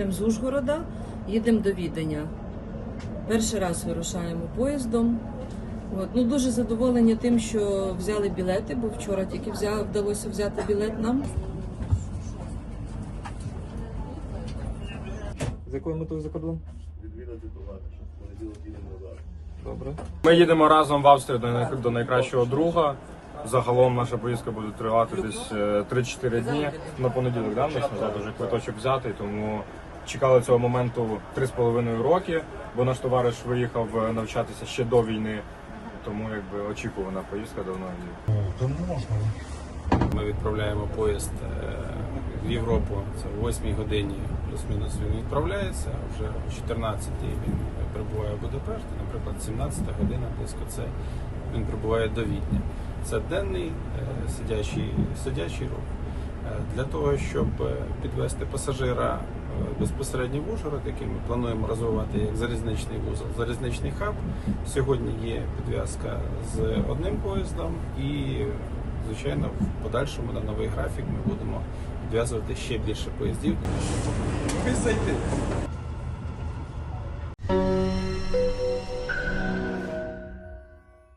їдемо з Ужгорода, їдемо до Віденя. Перший раз вирушаємо поїздом. От. Ну, дуже задоволені тим, що взяли білети, бо вчора тільки взя... вдалося взяти білет нам. З якою метою за кордон? відвідати товари, що в понеділок їдемо назад. Добре. Ми їдемо разом в Австрію до, най- до найкращого друга. Загалом наша поїздка буде тривати десь е, 3-4 дні. На понеділок да, ми назад вже квиточок взятий, тому чекали цього моменту 3,5 роки, бо наш товариш виїхав е, навчатися ще до війни. Тому якби очікувана поїздка давно. Ми відправляємо поїзд е, в Європу. Це о 8 годині плюс-мінус він відправляється. Вже о 14 він прибуває в Будапешт. Наприклад, 17 година близько це він прибуває до Відня. Це денний е, сидячий, сидячий рух. Для того, щоб е, підвести пасажира е, безпосередньо в Ужгород, який ми плануємо розвивати як залізничний вузол, залізничний хаб. Сьогодні є підв'язка з одним поїздом і Звичайно, в подальшому на новий графік ми будемо підв'язувати ще більше поїздів.